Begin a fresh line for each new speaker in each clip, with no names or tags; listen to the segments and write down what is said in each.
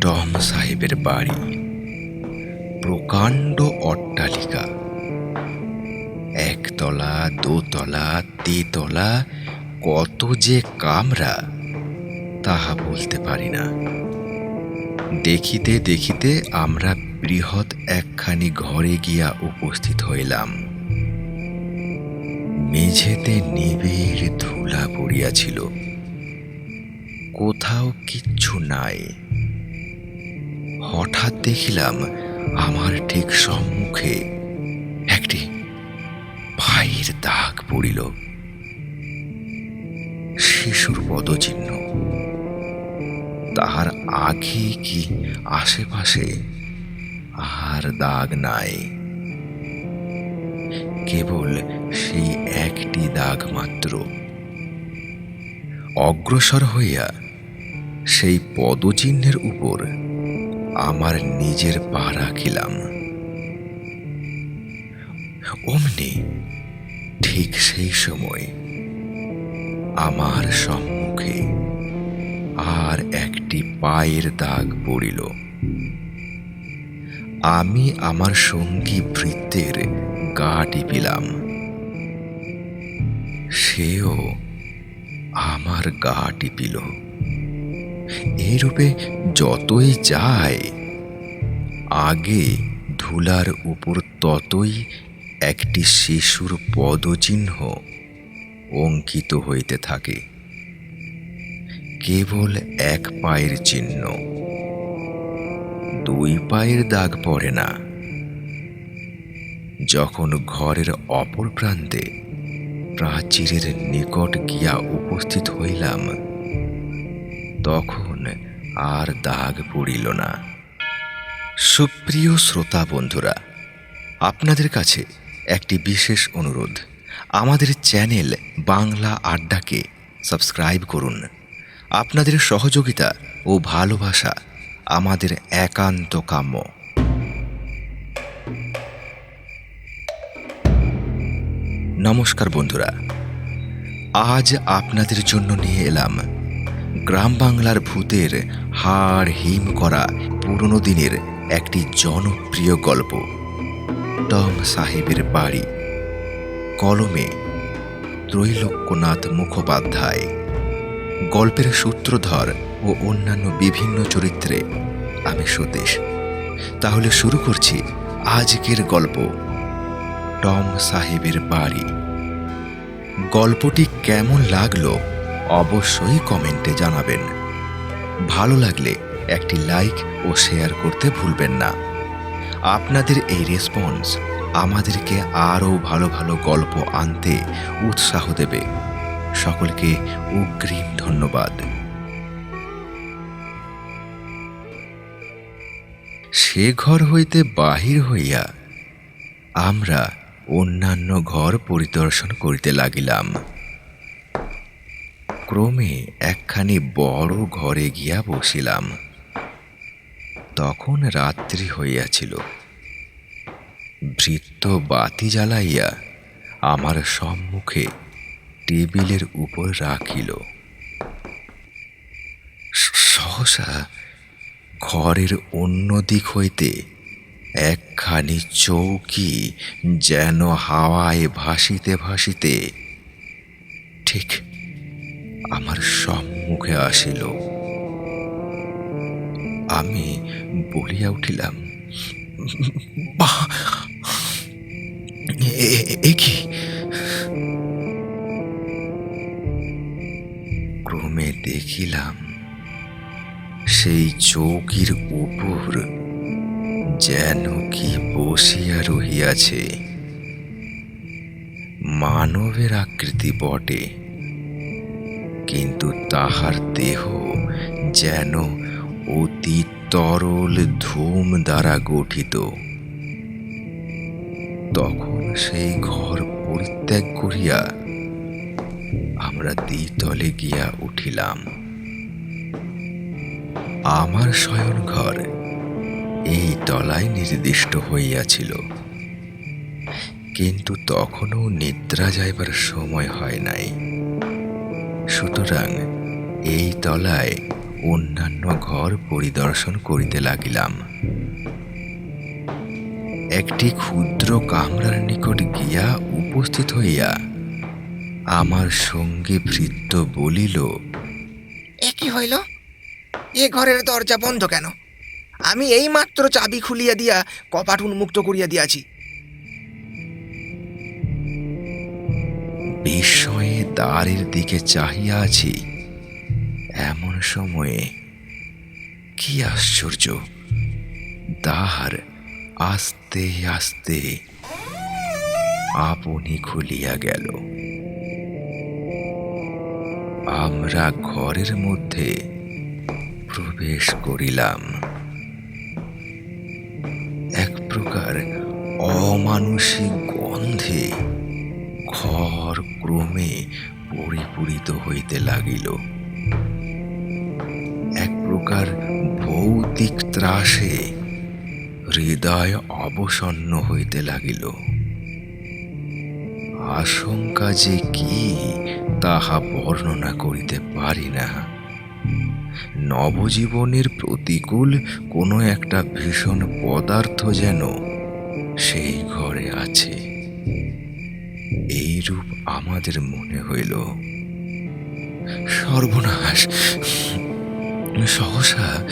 Tom সাহেবের বাড়ি। প্রকাণ্ড অট্টালিকা। একতলা, দোতলা, তেতলা, কত যে কামরা, তাহা বলতে পারি না। দেখিতে দেখিতে আমরা বৃহৎ একখানি ঘরে গিয়া উপস্থিত হইলাম। মেঝেতে নিবিড় ধুলা পড়িয়াছিল। কোথাও কিচ্ছু নাই। হঠাৎ দেখিলাম আমার ঠিক সম্মুখে একটি ভাইয়ের দাগ পড়িল। শিশুর পদচিহ্ন। তাহার আগে কি আশেপাশে আর দাগ নাই। কেবল সেই একটি দাগ মাত্র। অগ্রসর হইয়া সেই পদচিহ্নের উপর আমার নিজের পা রাখিলাম। অমনি ঠিক সেই সময় আমার সম্মুখে আর একটি পায়ের দাগ পড়িল। আমি আমার সঙ্গী বৃত্তের গা টিপিলাম। সেও আমার গা টিপিল। এইরূপে যতই যায়, আগে ধুলার উপর ততই একটি শিশুর পদচিহ্ন অঙ্কিত হইতে থাকে। কেবল এক পায়ের চিহ্ন। দুই পায়ের দাগ পড়ে না। যখন ঘরের অপর প্রান্তে প্রাচীরের নিকট গিয়া উপস্থিত হইলাম তখন আর দাগ পড়িল না। সুপ্রিয় শ্রোতা বন্ধুরা, আপনাদের কাছে একটি বিশেষ অনুরোধ। আমাদের চ্যানেল বাংলা আড্ডাকে সাবস্ক্রাইব করুন। আপনাদের সহযোগিতা ও ভালোবাসা আমাদের একান্ত কাম্য। নমস্কার বন্ধুরা, আজ আপনাদের জন্য নিয়ে এলাম গ্রাম বাংলার ভূতের হাড় হিম করা পুরনো দিনের একটি জনপ্রিয় গল্প। টম সাহেবের বাড়ি। কলমে ত্রৈলোক্যনাথ মুখোপাধ্যায়। গল্পের সূত্রধর ও অন্যান্য বিভিন্ন চরিত্রে আমি সতীশ। তাহলে শুরু করছি আজকের গল্প। টম সাহেবের বাড়ি। গল্পটি কেমন লাগল অবশ্যই কমেন্টে জানাবেন। ভালো লাগলে একটি লাইক ও শেয়ার করতে ভুলবেন না। আপনাদের এই রেসপন্স আমাদেরকে আরও ভালো ভালো গল্প আনতে উৎসাহ দেবে। সকলকে অগ্রিম ধন্যবাদ। সে ঘর হইতে বাহির হইয়া আমরা অন্যান্য ঘর পরিদর্শন করিতে লাগিলাম। ক্রমে একখানি বড় ঘরে গিয়া বসিলাম। তখন রাত্রি হইয়াছিল। ভৃত্য বাতি জ্বালাইয়া আমার সম্মুখে টেবিলের উপর রাখিল। সহসা ঘরের অন্য দিক হইতে একখানি চৌকি যেন হাওয়ায় ভাসিতে ভাসিতে ঠিক আমার সম্মুখে আসিল। আমি বলিয়া উঠিলাম, বাহ! ক্রমে দেখিলাম, সেই চৌকির উপর যেন কি বসিয়া রহিয়াছে। মানবের আকৃতি বটে। কিন্তু তাহার দেহ যেন অতি তরল ধূম দ্বারা গঠিত। তখন সেই ঘর পরিত্যাগ করিয়া আমরা দ্বিতলে গিয়া উঠিলাম। আমার শয়ন ঘর এই তলায় নির্দিষ্ট হইয়াছিল। কিন্তু তখনও নিদ্রা যাইবার সময় হয় নাই। সুতরাং এই তলায় অন্যান্য ঘর পরিদর্শন করিতে লাগিলাম। একটি ক্ষুদ্র কামরার নিকট গিয়া উপস্থিত হইয়া আমার সঙ্গী ভৃত্য বলিল,
এ কি হইল? এ ঘরের দরজা বন্ধ কেন? আমি এই মাত্র চাবি খুলিয়া দিয়া কপাট উন্মুক্ত করিয়া দিয়াছি।
দ্বারের দিকে চাহিয়া আছি। এমন সময়ে কি আশ্চর্য, দ্বার আস্তে আস্তে আপনি খুলিয়া গেল। আমরা ঘরের মধ্যে প্রবেশ করিলাম। এক প্রকার অমানুষিক গন্ধে ক্রমে পরিপূরিত হইতে লাগিল। এক প্রকার ভৌতিক ত্রাসে হৃদয় অবসন্ন হইতে লাগিল। আশঙ্কা যে কি, তাহা বর্ণনা করিতে পারি না। নবজীবনের প্রতিকূল কোনো একটা ভীষণ পদার্থ যেন সেই এই রূপ আমাদের মনে হইল। সর্বনাশ। সহসা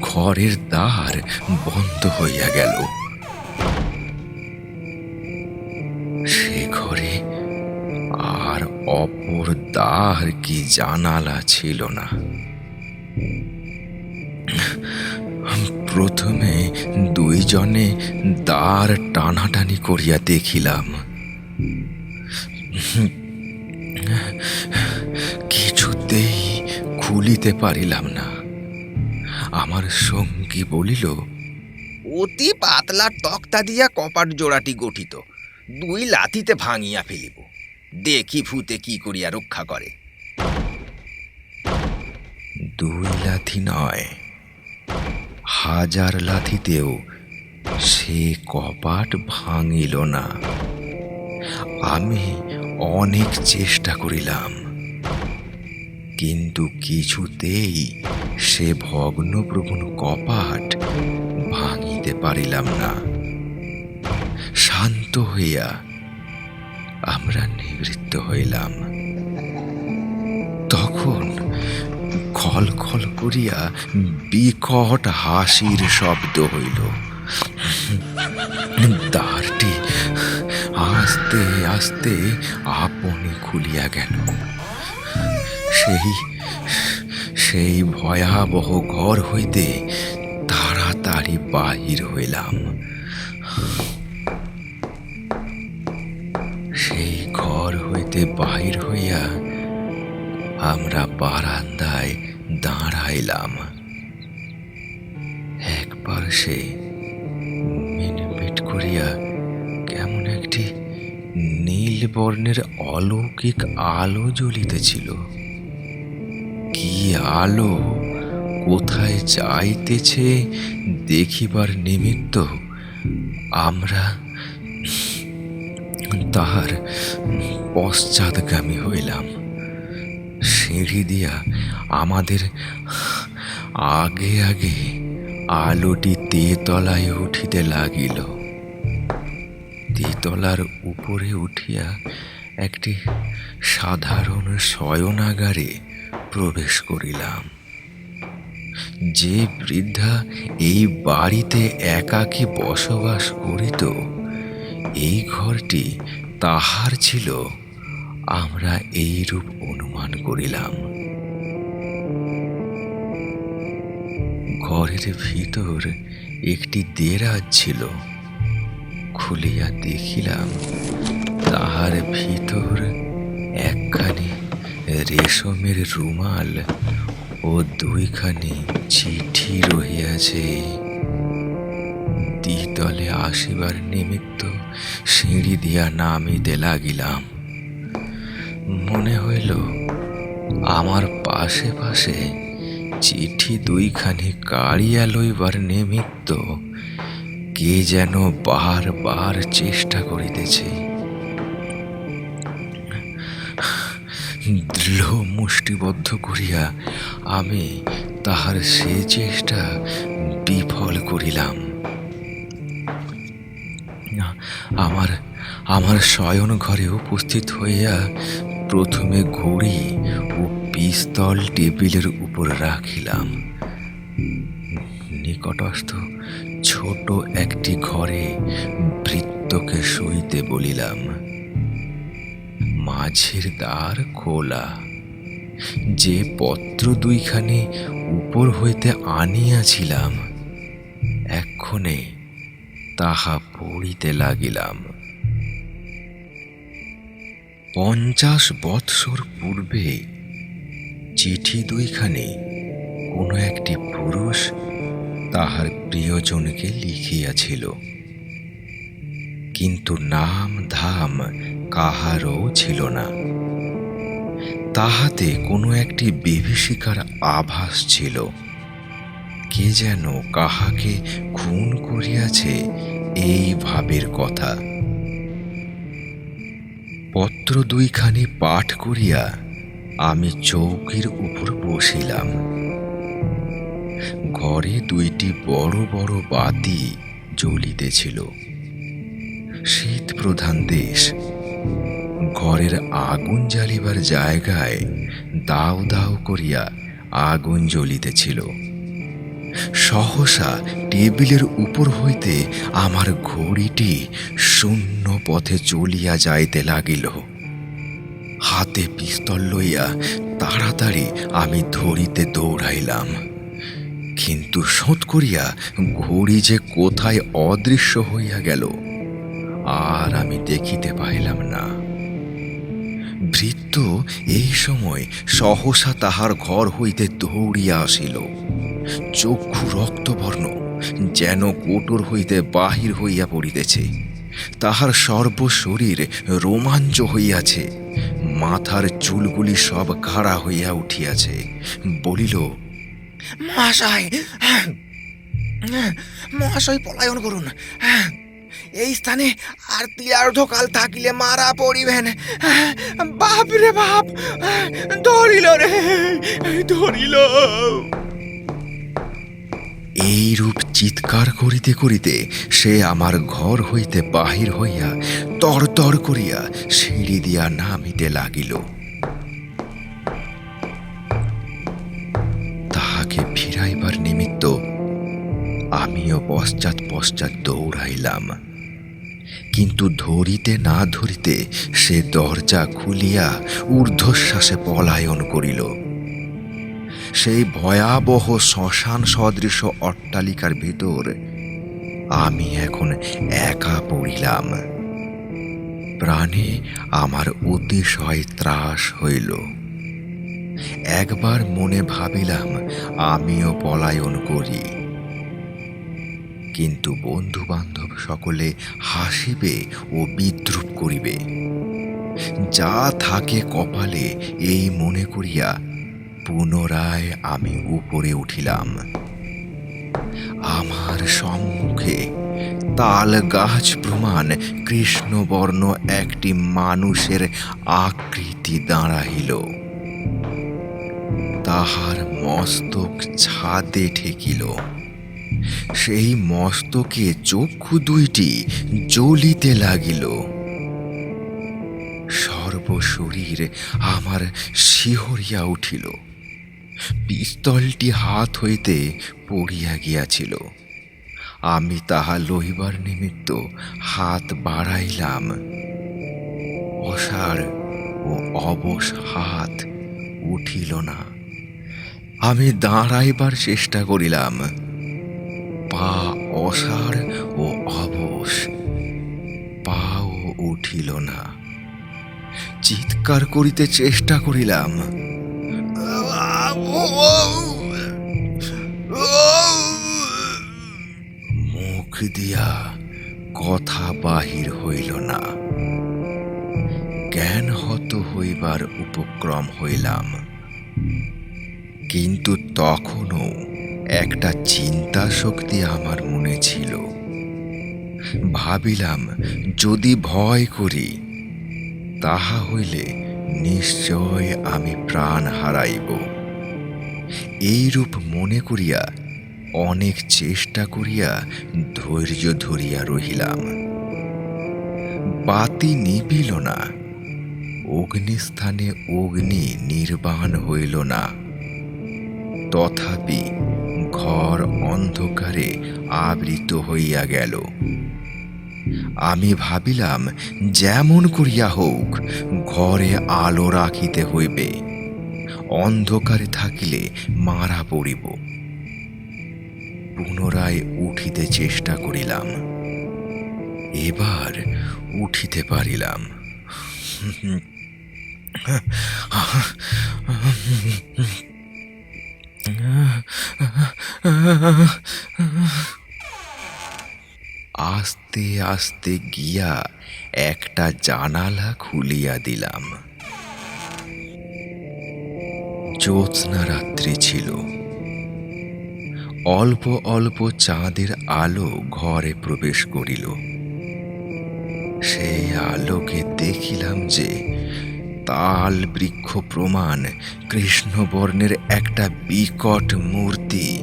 ঘরের দ্বার বন্ধ হইয়া গেল। সে ঘরে আর অপর দ্বার কি জানালা ছিল না। প্রথমে দুইজনে দ্বার টানাটানি করিয়া দেখিলাম। খুলিতে পারিলাম না। আমার সঙ্গী বলিল
অতি পাতলা তক্তা দিয়া কপাট জোড়াটি গঠিত দুই লাথিতে ভাঙিয়া ফেলিব। দেখি ভূতে কি করিয়া রক্ষা করে।
দুই লাথি নয় হাজার লাথিতেও সে কপাট ভাঙিল না। আমি অনেক চেষ্টা করিলাম কিন্তু কিছুতেই সে ভগ্নপ্রবণ কপাট ভাঙিতে পারিলাম না। শান্ত হইয়া আমরা নিবৃত্ত হইলাম। তখন খল খল করিয়া বিকট হাসির শব্দ হইল। দ্বারটি আস্তে আস্তে আপনি খুলিয়া গেল। সেই সেই ভয়াবহ ঘর হইতে তাড়াতাড়ি বাহির হইলাম। সেই ঘর হইতে বাহির হইয়া আমরা বারান্দায় দাঁড়াইলাম। একবার সে মিটমিট করিয়া কেমন একটি নীল বর্ণের অলৌকিক আলো জ্বলিতেছিল। কি আলো? কোথায় যাইতেছে দেখিবার নিমিত্ত আমরা তাহার পশ্চাৎগামী হইলাম। সিঁড়ি দিয়া আমাদের আগে আগে আলোটি তেতলায় উঠিতে লাগিল। তেতলার উপরে উঠিয়া একটি সাধারণ শয়নাগারে প্রবেশ করিলাম। যে বৃদ্ধা এই বাড়িতে একাকী বসবাস করিত, এই ঘরটি তাহার ছিল। আমরা এইরূপ অনুমান করিলাম। ঘরের ভিতর একটি দেরাজ ছিল। খুলিয়া দেখিলাম, তাহার ভিতর একখানি রেশমের রুমাল ও দুইখানি চিঠি রহিয়াছে। দ্বিতলে আসিবার নিমিত্ত সিঁড়ি দিয়া নামিতে লাগিলাম। মনে হইল, আমার পাশে পাশে চিঠি দুইখানি কাড়িয়া লইবার নিমিত্ত কে যেন বারবার চেষ্টা করিতেছে। দৃঢ় মুষ্টিবদ্ধ করিয়া আমি তাহার সে চেষ্টা বিফল করিলাম। আমার আমার শয়ন ঘরে উপস্থিত হইয়া প্রথমে ঘড়ি ও পিস্তল টেবিলের উপর রাখিলাম। নিকটস্থ ছোট একটি ঘরে ভৃত্যকে শুইতে বলিলাম মাঝের দ্বার খোলা, যে পত্র দুইখানি উপর হইতে আনিয়াছিলাম, এক্ষণে তাহা পড়িতে লাগিলাম। পঞ্চাশ বৎসর পূর্বে চিঠি দুইখানি কোনো একটি পুরুষ তাহার প্রিয়জনকে লিখিয়াছিল। কিন্তু নাম ধাম কাহারও ছিল না। তাহাতে কোনো একটি বিভীষিকার আভাস ছিল। কে যেন কাহাকে খুন করিয়াছে এই ভাবের কথা। পত্র দুইখানি পাঠ করিয়া আমি চৌকির উপর বসিলাম। ঘরে দুইটি বড় বড় বাতি জ্বলিতেছিল। শীত প্রধান দেশ। ঘরের আগুন জ্বালিবার জায়গায় দাও দাও করিয়া আগুন জ্বলিতেছিল। সহসা টেবিলের উপর হইতে আমার ঘড়িটি শূন্য পথে চলিয়া যাইতে লাগিল। হাতে পিস্তল লইয়া তাড়াতাড়ি আমি ধরিতে দৌড়াইলাম। কিন্তু শোধ করিয়া ঘড়ি যে কোথায় অদৃশ্য হইয়া গেল আর আমি দেখিতে পাইলাম না। ভৃত্য এই সময় সহসা তাহার ঘর হইতে দৌড়িয়া আসিল। চক্ষু রক্তবর্ণ, যেন কোটর হইতে বাহির হইয়া পড়িতেছে। তাহার সর্বশরীর রোমাঞ্চ হইয়াছে। মাথার চুলগুলি সব খাড়া হইয়া উঠিয়াছে। বলিল,
মহাশয় মহাশয়, পলায়ন করুন। এই স্থানে আর তিয়ার্ধ কাল থাকিলে মারা পড়িবেন। বাপ রে বাপ, ধরিল রে, ধরিল।
এইরূপ চিৎকার করিতে করিতে সে আমার ঘর হইতে বাহির হইয়া তর তর করিয়া সিঁড়ি দিয়া নামিতে লাগিল। আমিও পশ্চাৎ পশ্চাৎ দৌড়াইলাম। কিন্তু ধরিতে না ধরিতে সে দরজা খুলিয়া ঊর্ধ্বশ্বাসে পলায়ন করিল। সেই ভয়াবহ শ্মশান সদৃশ অট্টালিকার ভিতর আমি এখন একা পড়িলাম। প্রাণে আমার অতিশয় ত্রাস হইল। একবার মনে ভাবিলাম, আমিও পলায়ন করি। কিন্তু বন্ধু বান্ধব সকলে হাসিবে ও বিদ্রুপ করিবে। যা থাকে কপালে, এই মনে করিয়া পুনরায় আমি উপরে উঠিলাম। আমার সম্মুখে তাল গাছ প্রমাণ, কৃষ্ণবর্ণ একটি মানুষের আকৃতি দাঁড়াইল। তাহার মস্তক ছাদে ঠেকিল। সেই মস্তকে চক্ষু দুইটি জ্বলিতে লাগিল। সর্বশরীর আমার শিহরিয়া উঠিল। পিস্তলটি হাত হইতে পড়িয়া গিয়াছিল। আমি তাহা লইবার নিমিত্ত হাত বাড়াইলাম। অসার ও অবশ হাত উঠিল না। আমি দাঁড়াইবার চেষ্টা করিলাম। পা অসার ও অবশ। পাও উঠিল না। চিৎকার করিতে চেষ্টা করিলাম। মুখ দিয়া কথা বাহির হইল না। জ্ঞান হত হইবার উপক্রম হইলাম। কিন্তু তখনও একটা চিন্তা শক্তি আমার মনে ছিল। ভাবিলাম, যদি ভয় করি, তাহা হইলে নিশ্চয় আমি প্রাণ হারাইব। এইরূপ মনে করিয়া, অনেক চেষ্টা করিয়া ধৈর্য ধরিয়া রহিলাম। বাতি নিবিল না, অগ্নিস্থানে অগ্নি নির্বাণ হইল না। তথাপি ঘর অন্ধকারে আবৃত হইয়া গেল। আমি ভাবিলাম, যেমন করিয়া হোক ঘরে আলো রাখিতে হইবে। অন্ধকারে থাকিলে মারা পড়িব। পুনরায় উঠিতে চেষ্টা করিলাম। এবার উঠিতে পারিলাম। আস্তে আস্তে গিয়া একটা জানালা খুলিয়া দিলাম। জ্যোৎস্না রাত্রি ছিল। অল্প অল্প চাঁদের আলো ঘরে প্রবেশ করিল। সেই আলোকে দেখিলাম যে তাল বৃক্ষ প্রমাণ কৃষ্ণবর্ণের একটা বিকট মূর্তি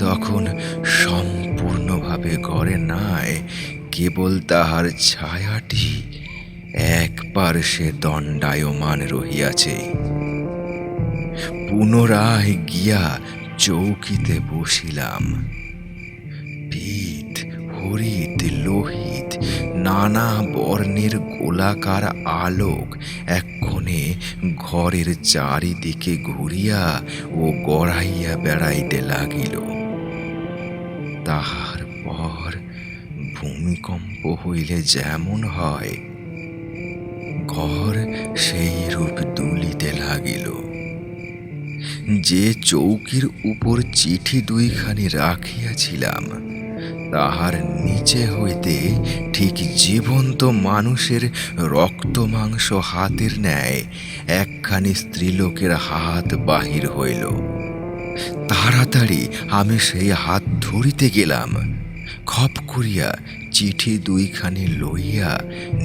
তখন সম্পূর্ণভাবে ঘরে নাই, কেবল তাহার ছায়াটি। এক পার্শ্বে দণ্ডায়মান রহিয়াছে। পুনরায় গিয়া চৌকিতে বসিলাম। পিত, হরিত, লোহিত, নানা বর্ণের গোলাকার আলোক এক্ষণে ঘরের চারিদিকে ঘুরিয়া ও গড়াইয়া বেড়াইতে লাগিল। তাহার পর ভূমিকম্প হইলে যেমন হয়, ঘর সেই রূপ দুলিতে লাগিল। যে চৌকির উপর চিঠি দুইখানি রাখিয়াছিলাম, তাহার নিচে হইতে ঠিক জীবন্ত মানুষের রক্ত মাংস হাতের ন্যায় একখানি স্ত্রীলোকের হাত বাহির হইল। তাড়াতাড়ি আমি সেই হাত ধরিতে গেলাম। খপ করিয়া চিঠি দুইখানি লইয়া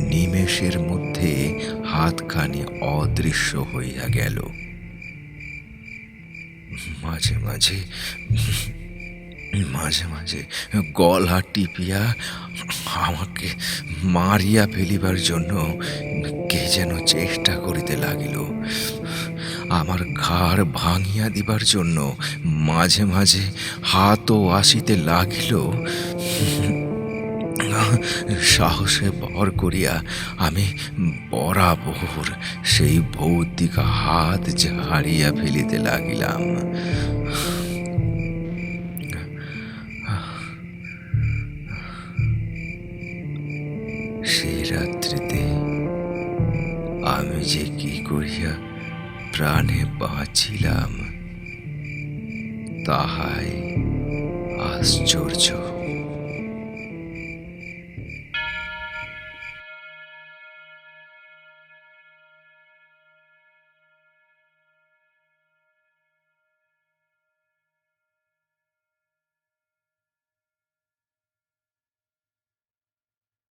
নিমেষের মধ্যে হাতখানি অদৃশ্য হইয়া গেল। মাঝে মাঝে মাঝে মাঝে গলা টিপিয়া আমাকে মারিয়া ফেলিবার জন্য কে যেন চেষ্টা করিতে লাগিল। আমার ঘাড় ভাঙিয়া দিবার জন্য মাঝে মাঝে হাতও আসিতে লাগিল। সাহসে ভর করিয়া আমি বরাবর সেই ভৌতিক হাত ঝাড়িয়া ফেলিতে লাগিলাম। সেই রাত্রিতে আমি যে কি করিয়া প্রাণে বাঁচিলাম। তাহাই আশ্চর্য।